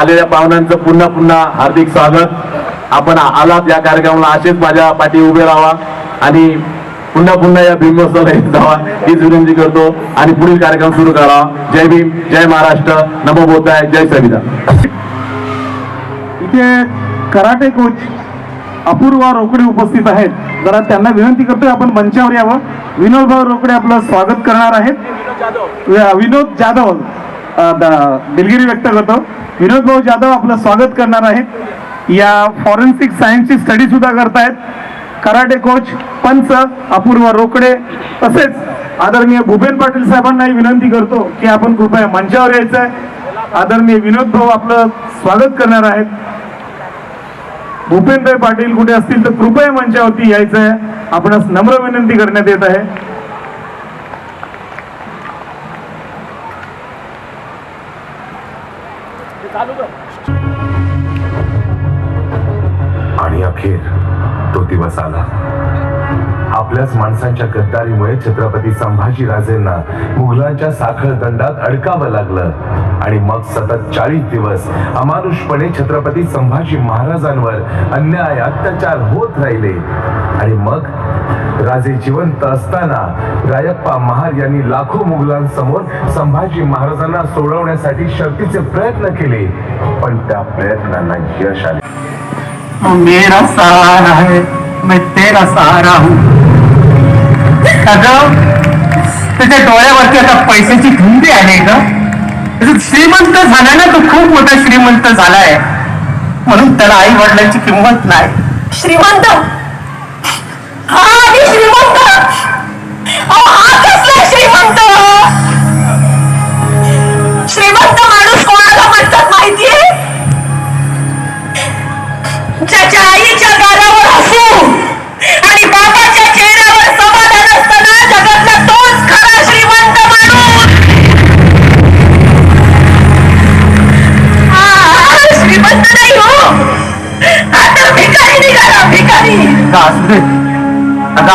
आलेल्या पाहुण्यांचं पुन्हा पुन्हा हार्दिक स्वागत. आपण आलात या कार्यक्रमाला असेच माझ्या पाठी उभे राहा आणि पुन्हा पुन्हा या भीमोत्सवाला जावा हीच विनंती करतो. आणि पुढील कार्यक्रम सुरू करावा जय भीम जय महाराष्ट्र. नमो बोधाय जय संविधान इथे कराटे कोच अपूर्वा रोकडे उपस्थित आहेत. जरा त्यांना विनंती करतोय आपण मंचावर यावं. विनोदभाऊ रोकडे आपलं स्वागत करणार आहेत. विनोद जाधव दिलगिरी व्यक्त करतो. विनोद भाऊ जाधव आपलं स्वागत करणार आहेत. या फॉरेन्सिक सायन्सची स्टडी सुद्धा करतायत. कराटे कोच पंच अपूर्वा रोकडे तसेच आदरणीय भूपेन पाटील साहेबांनाही विनंती करतो की आपण कृपया मंचावर यायचं आहे आदरणीय विनोद भाऊ आपलं स्वागत करणार आहेत. भूपेनभाई पाटील कुठे असतील तर कृपया मंचावरती यायचं आहे आपणास नम्र विनंती करण्यात येत आहे. माणसांच्या गद्दारीमुळे छत्रपती संभाजीराजेंना मुघलांच्या साखळ दंडात अडकावं लागलं. आणि मग सतत चाळीस दिवस अमानुषपणे छत्रपती संभाजी महाराजांवर अन्याय अत्याचार होत राहिले. आणि मग राजे जिवंत असताना रायप्पा महार यांनी लाखो मुघलांसमोर संभाजी महाराजांना सोडवण्यासाठी शक्तीचे प्रयत्न केले. पण त्या प्रयत्नांना यश आले. मेरा सहारा है मैं तेरा सहारा हूँ। अगं त्याच्या डोळ्यावरती आता पैशाची धुंदी आहे का श्रीमंत झाला ना तो खूप मोठा श्रीमंत झालाय. म्हणून त्याला आई वडिलांची किंमत नाही. श्रीमंत? हा श्रीमंत. अहो, श्रीमंत? श्रीमंत माणूस कोणाला म्हणतात माहितीये? ज्याच्या आईच्या गालावर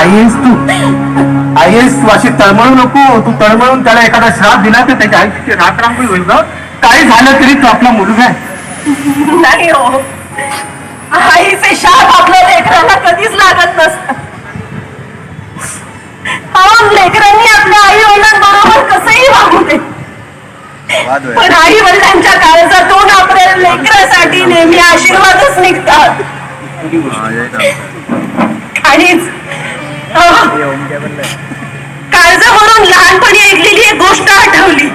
आई आहेस तू. आई आहेस तू. अशी तळमळू नको. तू तळमळून त्याला एखादा श्राप दिला तर त्याच्या आईची रात रांगोळी होईल ग काही झालं तरी तो आपला मुलगा आहे. नाही हो. आईचे शाप आपल्या लेकराला कधीच लागत नसत. लेकरांनी आपल्या आई वडिलांबरोबर कसंही वागू दे. पण आई वडिलांच्या काळजातून आपल्या लेकरासाठी नेहमी आशीर्वादच निघतात. आणिच अह, काळज म्हणून लहानपणी ऐकलेली एक गोष्ट आठवली.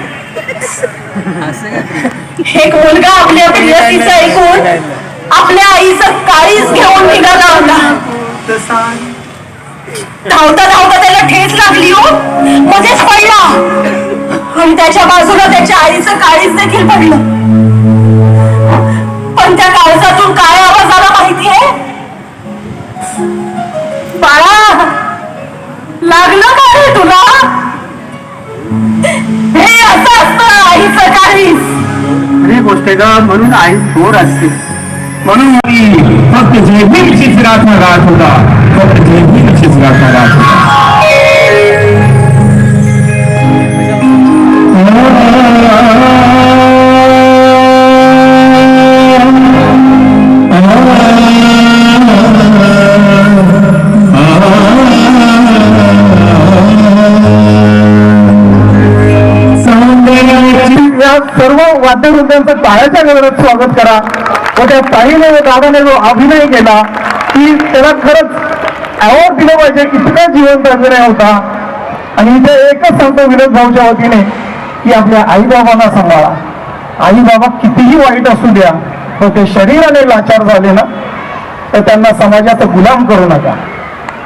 एक मुलगा आपल्या प्रियसीचं ऐकून आपल्या आईचं काळीच घेऊन निघाला होता. धावता धावता त्याला ठेच लागली हो. मध्येच पडला. आणि त्याच्या बाजूला त्याच्या आईचं काळीच देखील पडलं. पण त्या काळजातून काय आवाज आला माहितीये? बाळा लागलं का रे तुला? हे असं असतं आईचं काळीच खरी गोष्ट आहे ग म्हणून आई थोर असते. म्हणून मी फक्त जय भीमचीच गाथा गात होता. फक्त जय भीमचीच गाथा गात होता. या टाळ्याच्या गजरात स्वागत करा. व त्या ताईने व दादाने जो अभिनय केला की त्याला खरंच अवॉर्ड दिलं पाहिजे. इतका जिवंत अभिनय होता. आणि इथे एकच सांगतो विनोद भाऊच्या वतीने की आपल्या आईबाबांना सांभाळा. आई बाबा कितीही वाईट असू द्या पण ते शरीराने लाचार झाले ना तर त्यांना समाजाचा गुलाम करू नका.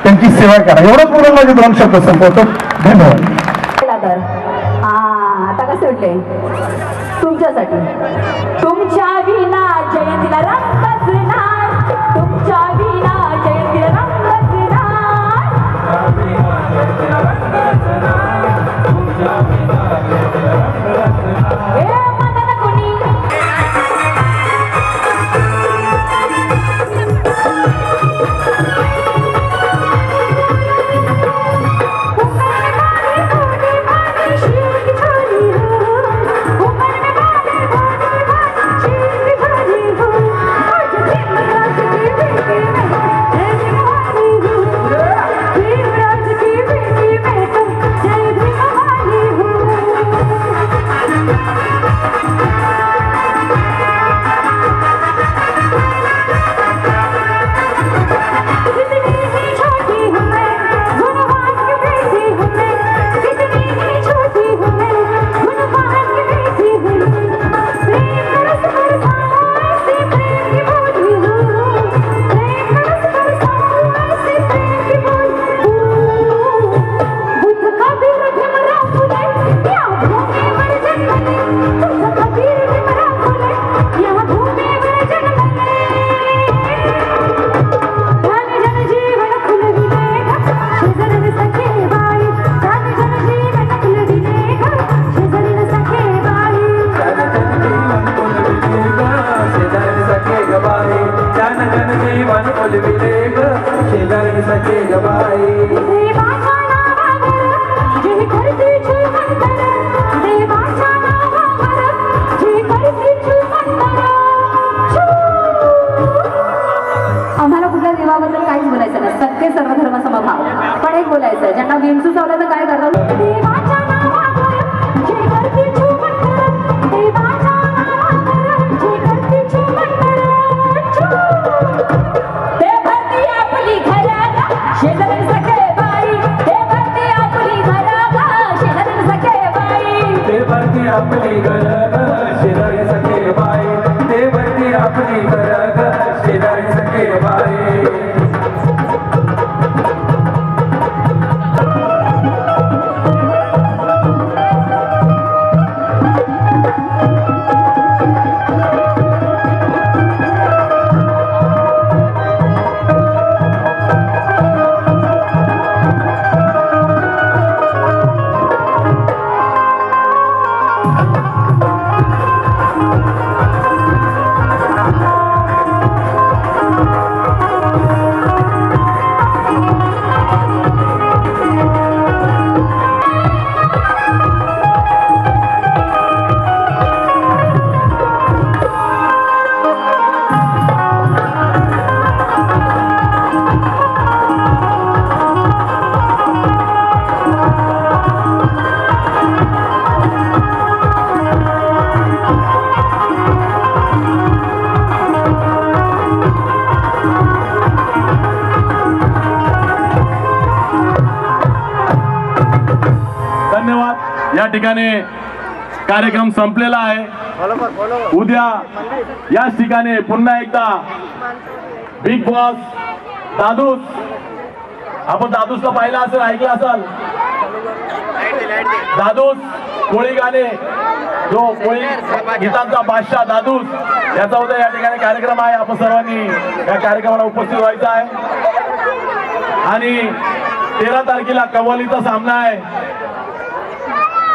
त्यांची सेवा करा. एवढंच बोलून माझे दोन शब्द संपवतो. धन्यवाद. आता कसं तुमच्यासाठी. तुमच्या विना जयंतीला रंगच विंचू चावला तर काय करणार या ठिकाणी कार्यक्रम संपलेला आहे. उद्या याच ठिकाणी पुन्हा एकदा बिग बॉस दादूस आपण दादूसला पाहिला असेल ऐकलं असाल. दादूस कोळी गाणे. जो कोळी गीतांचा बादशाह दादूस याचा उद्या या ठिकाणी कार्यक्रम आहे. आपण सर्वांनी या कार्यक्रमाला उपस्थित व्हायचं आहे. आणि तेरा तारखेला कव्वालीचा सामना आहे.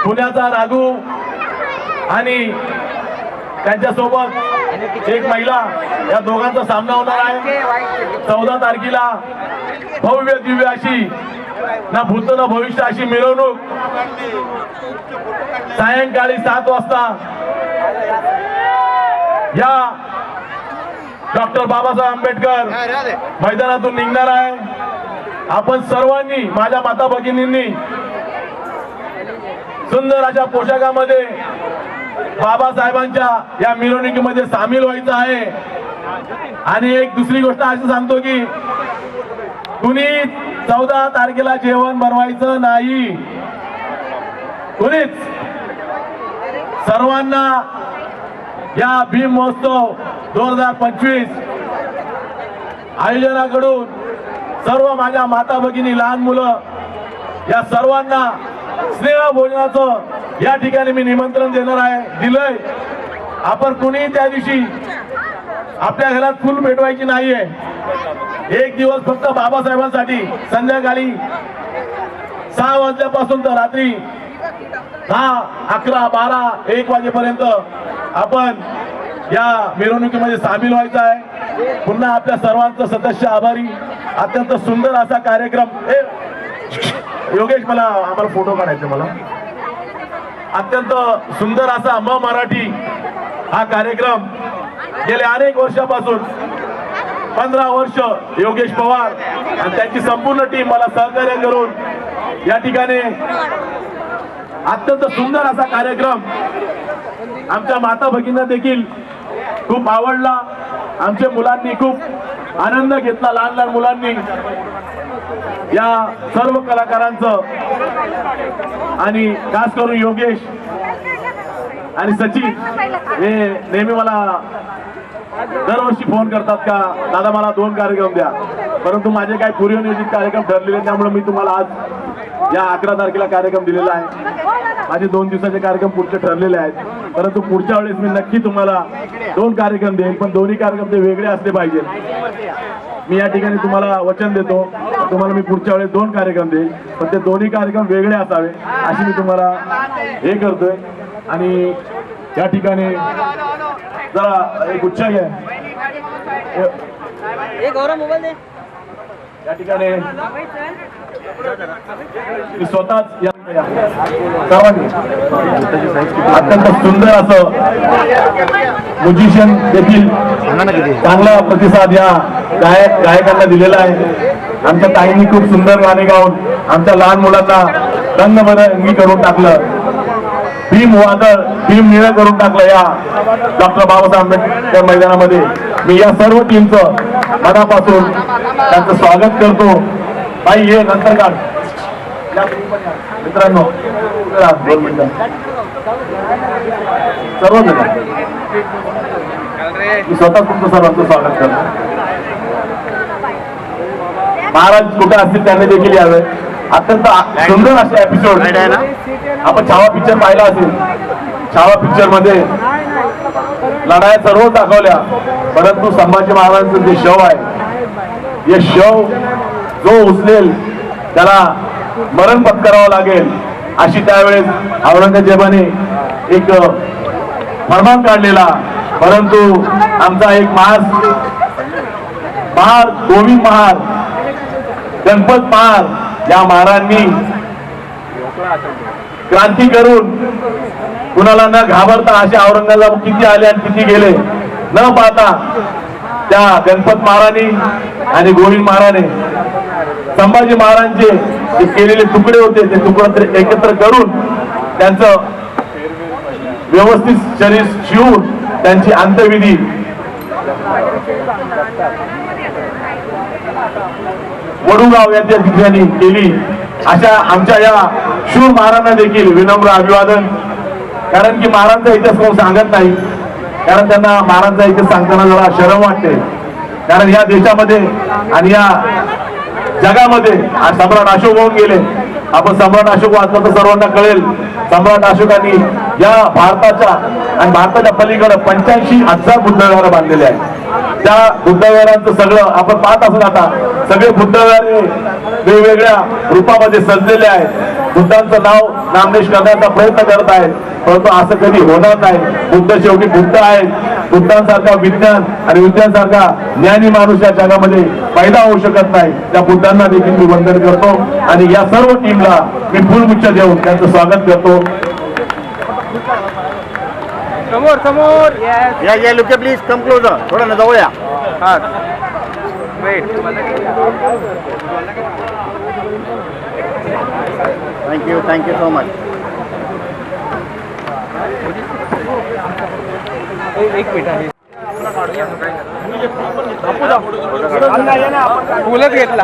पुण्याचा राघू आणि त्यांच्यासोबत एक महिला या दोघांचा सामना होणार आहे. चौदा तारखेला भव्य दिव्य अशी ना भूत ना भविष्य अशी मिरवणूक. सायंकाळी सात वाजता या डॉक्टर बाबासाहेब आंबेडकर मैदानातून निघणार आहे. आपण सर्वांनी माझ्या माता भगिनींनी सुंदर अशा पोशाखामध्ये बाबासाहेबांच्या या मिरवणुकीमध्ये सामील व्हायचं आहे. आणि एक दुसरी गोष्ट अशी सांगतो की कुणी चौदा तारखेला जेवण बनवायचं नाही कुणीच. सर्वांना या भीम महोत्सव दोन हजार पंचवीस आयोजनाकडून सर्व माझ्या माता भगिनी लहान मुलं या सर्वांना स्नेह भोजनाचं या ठिकाणी मी निमंत्रण देणार आहे. दिलंय. आपण कुणी त्या दिवशी आपल्या घरात फुल पेटवायची नाहीये. एक दिवस फक्त बाबासाहेबांसाठी संध्याकाळी सहा वाजल्यापासून तर रात्री दहा अकरा बारा एक वाजेपर्यंत आपण या मिरवणुकीमध्ये सामील व्हायचं आहे. पुन्हा आपल्या सर्वांचं सदस्य आभारी. अत्यंत सुंदर असा कार्यक्रम. योगेश मला आम्हाला फोटो काढायचे मला. अत्यंत सुंदर असा म मराठी हा कार्यक्रम गेल्या अनेक वर्षापासून पंधरा वर्ष योगेश पवार आणि त्यांची संपूर्ण टीम मला सहकार्य करून या ठिकाणी अत्यंत सुंदर असा कार्यक्रम आमच्या माता भगिनींना देखील खूप आवडला. आमच्या मुलांनी खूप आनंद घेतला लहान लहान मुलांनी. या सर्व कलाकारांचं आणि खास करून योगेश आणि सचिन हे नेहमी मला दरवर्षी फोन करतात का दादा मला दोन कार्यक्रम द्या. परंतु माझे काही पूर्वनियोजित कार्यक्रम ठरलेले त्यामुळे मी तुम्हाला आज या अकरा तारखेला कार्यक्रम दिलेला आहे. माझे दोन दिवसाचे कार्यक्रम पुढचे ठरलेले आहेत. परंतु पुढच्या वेळेस मी नक्की तुम्हाला दोन कार्यक्रम देईल पण दोन्ही कार्यक्रम ते वेगळे असले पाहिजे मी या ठिकाणी तुम्हाला वचन देतो. तुम्हाला मी पुढच्या वेळेस दोन कार्यक्रम देईल पण ते दोन्ही कार्यक्रम वेगळे असावे अशी मी तुम्हाला हे करतोय. आणि या ठिकाणी जरा एक उच्च घ्या या ठिकाणी स्वतःच अत्यंत सुंदर असं म्युझिशियन देखील चांगला प्रतिसाद या गायक गायकांना दिलेला आहे. आमच्या ताईंनी खूप सुंदर गाणे गाऊन आमच्या लहान मुलांना रंगबरंगी करून टाकलं. भीम वादळ भीम निळं करून टाकलं या डॉक्टर बाबासाहेब आंबेडकर मैदानामध्ये. मी या सर्व टीमचं मनापासून त्यांचं स्वागत करतो. बाई हे नंतर काढ. या. मित्रांनो दोन मिनिटं. सर्वजण मी स्वतः तुमचं सर्वांचं स्वागत करतो. महाराज कुठे असतील त्यांनी देखील यावे. अत्यंत सुंदर असे एपिसोड आपण छावा पिक्चर पाहिला असेल. छावा पिक्चरमध्ये लढाया सर्व दाखवल्या. परंतु संभाजी महाराजांचं जे शव आहे हे शव जो उचलेल त्याला मरण पत्करावं लागेल अशी त्यावेळेस औरंगजेबाने एक फरमान काढलेला. परंतु आमचा एक महार महार गोविंद महार गणपत महार या महारांनी क्रांती करून कुणाला न घाबरता असे औरंगजेब किती आले आणि किती गेले न पाहता त्या गणपत महाराणी आणि गोविंद महाराने संभाजी महाराजांचे जे केलेले तुकडे होते ते तुकडे एकत्र करून त्यांचं व्यवस्थित शरीर शिवून त्यांची अंत्यविधी वडूगाव यांच्या ठिकाणी केली. अशा आमच्या या शूर महाराजांना देखील विनम्र अभिवादन. कारण की महाराजांचा इतिहास कोण सांगत नाही. कारण त्यांना महाराजांचा इतिहास सांगताना जरा शरम वाटते. कारण या देशामध्ये आणि या जगामध्ये. आणि सम्राट अशोक होऊन गेले. आपण सम्राट अशोक वाचलं तर सर्वांना कळेल. सम्राट अशोकांनी या भारताच्या आणि भारताच्या पलीकडे पंच्याऐंशी हजार बुद्धविहार बांधलेले आहेत. त्या बुद्धविहारांचं सगळं आपण पाहत असत आता. सगळे बुद्धविहार वेगवेगळ्या रूपामध्ये सजलेले आहेत. बुद्धांचं नाव नामनेश करण्याचा प्रयत्न करत आहेत. परंतु असं कधी होणार नाही. बुद्ध शेवटी बुद्ध आहेत. बुद्धांसारखा विज्ञान आणि विज्ञानसारखा ज्ञानी माणूस या जगामध्ये पैदा होऊ शकत नाही. त्या बुद्धांना देखील मी वंदन करतो आणि या सर्व टीमला मी फुलगुच्छ देऊन त्यांचं स्वागत करतो. समोर समोर. या या लुके प्लीज कम क्लोजर थोडं ना जवळ या हा. Wait thank you thank you so much एक मिनिट आहे. फुलच घेतला.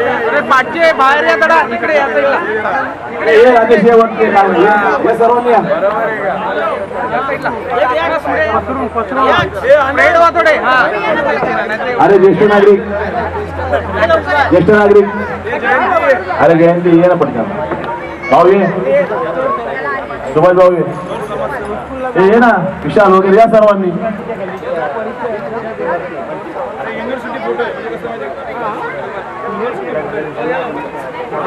अरे पाठचे बाहेर या जरा इकडे या. हे राजेश हे. हे हे सर्वांनी हा. अरे ज्येष्ठ नागरिक. ज्येष्ठ नागरिक. अरे जयंती ये ना पटकन. भाऊ ये सुभाष भाऊ ये हे ये ना विशाल वगैरे या सर्वांनी.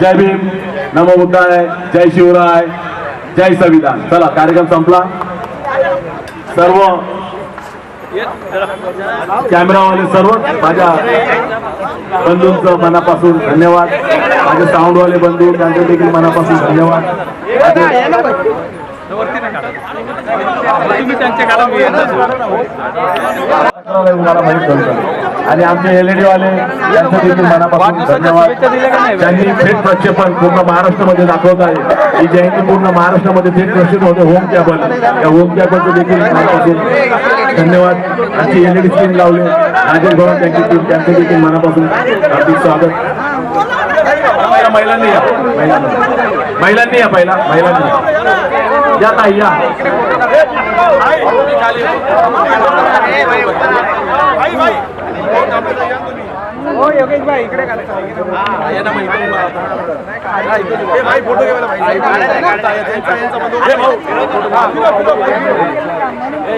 जय भीम. नमो बुद्धाय. जय शिवराय. जय संविधान. चला कार्यक्रम संपला. सर्व कॅमेरावाले सर्व माझ्या बंधूंचं मनापासून धन्यवाद. माझे साऊंडवाले बंधू त्यांचे देखील मनापासून धन्यवाद. तुम्ही त्यांच्याकडे आणि आमचे एलईडी वाले यांचं देखील मनापासून धन्यवाद. त्यांनी थेट प्रक्षेपण पूर्ण महाराष्ट्रामध्ये दाखवत आहे. ही जयंती पूर्ण महाराष्ट्रामध्ये थेट प्रक्षेप होते होम कॅबल या होम कॅबलचं देखील मनापासून धन्यवाद. आमची एलईडी स्क्रीन लावले. राजेश भवन त्यांची टीम त्यांचं देखील मनापासून हार्दिक स्वागत. या महिलांनी या. महिलांनी महिलांनी या पहिला. महिलांनी या. या Obrigado. ताई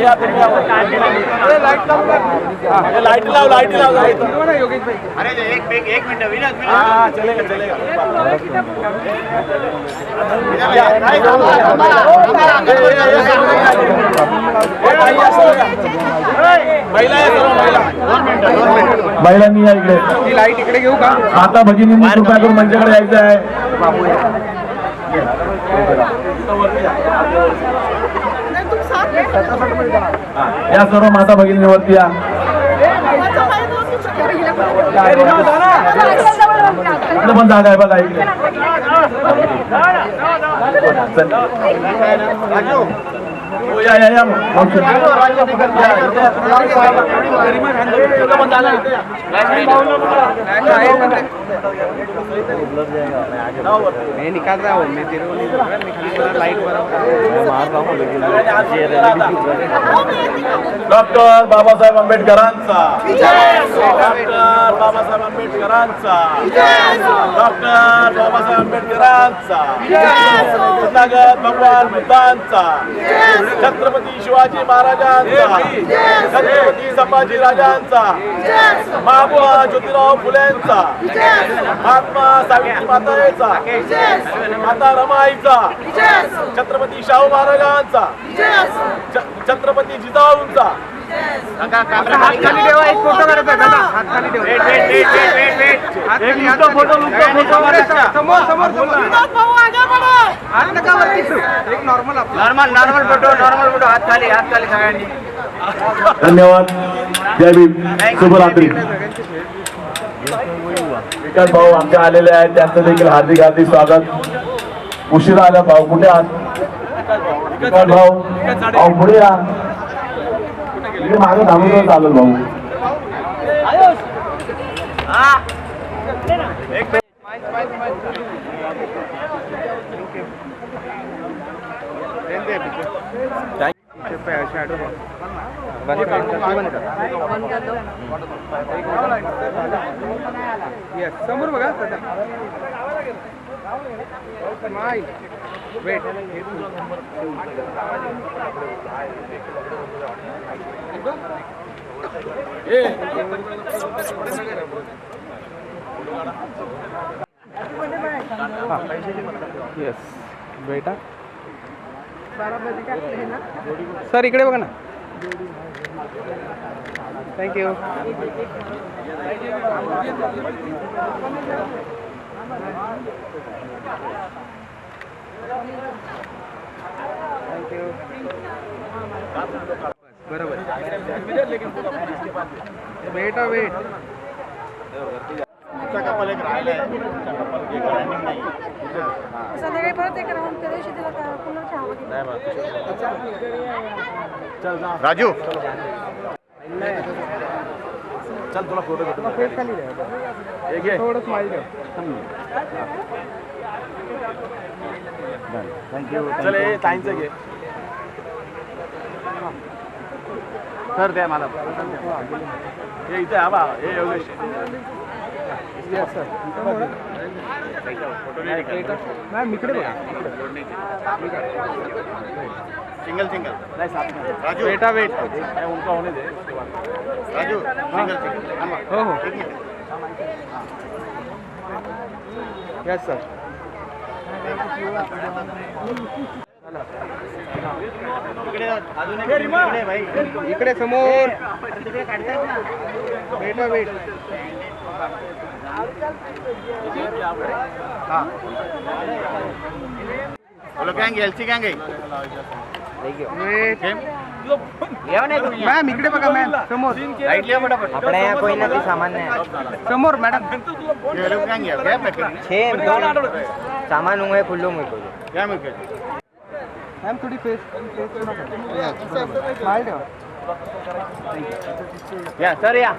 या लाइट लाव लाइट लाव. अरे एक एक एक मिनिट विनोद विनोद. महिलांनी या इकडे लाइट इकडे घेऊ का? आता भगिनींनी कृपया करून मंचाकडे यायचं आहे. या सर्व माता भगिनीवरती या. पण जागा आहे बघा इकडे. चल. हो, मैं निकाल रहा हूँ मैं तेरे को नहीं बोल रहा मैं लाइट डॉक्टर बाबासाहेब आंबेडकरांचा। डॉक्टर बाबासाहेब आंबेडकरांचा। डॉक्टर बाबासाहेब आंबेडकरांचा। कृष्णागत भगवान बुद्धांचा। छत्रपती शिवाजी महाराजांचा। छत्रपती संभाजी राजांचा महात्मा ज्योतिराव फुलेंचा। महात्मा सावित्री माताचा माता रमाईचा छत्रपती शाहू महाराजांचा. छत्रपती जिजाऊंचा. धन्यवाद. जय भीम. शुभरात्री. विकास भाऊ आमच्या आलेले आहेत. त्यांचं देखील हार्दिक हार्दिक स्वागत. उशिरा आला भाऊ. कुठे आहात? विकास भाऊ. भाऊ पुढे या. मागे थांबून चालेल भाऊ. Yes, समोर बघा. स्माइल वेट येस बेटा. सर इकडे बघा ना. थँक्यू थँक्यू बरोबर. बेटा वेट संध्याकाळी परत एक राऊंड त्या दिवशी तिला का- पुन्हा चहा वगैरे. राजू. चल. तुला फोटो घेतो खाली हे घे. थोडं स्माइल द्या चल हे ताईंचं घे. सर द्या मला. हे इथे हा बा. हे योगेश. Yes sir. मॅम इकडे बघा सिंगल सिंगल। नाही साथ राजू। बेटा वेट। है, उनका होने दे। Raju single single. हो हो। येस सर इकडे समोर। बेटा वेट। गँग एलची गँग मॅम इकडे बघा मॅम समोर. अपने यहाँ ना कोई सामान समोर मॅडम सामान हुए खुल्लो मुझको क्या मॅम थोडी फेस स्माइल या सर या.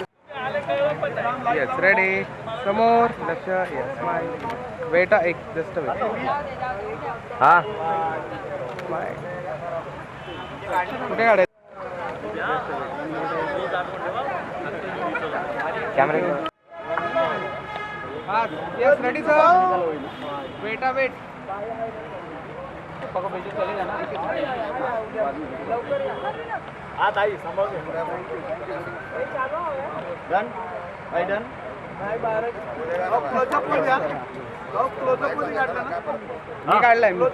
येस रेडी समोर लक्ष येस स्माइल वेटा एक जस्ट वेट હા कुठे काढायचं કॅमेरा हा येस रेडी सर वेटा वेट हात आई सांभाळ डन बाय डन मी काढलाय मी.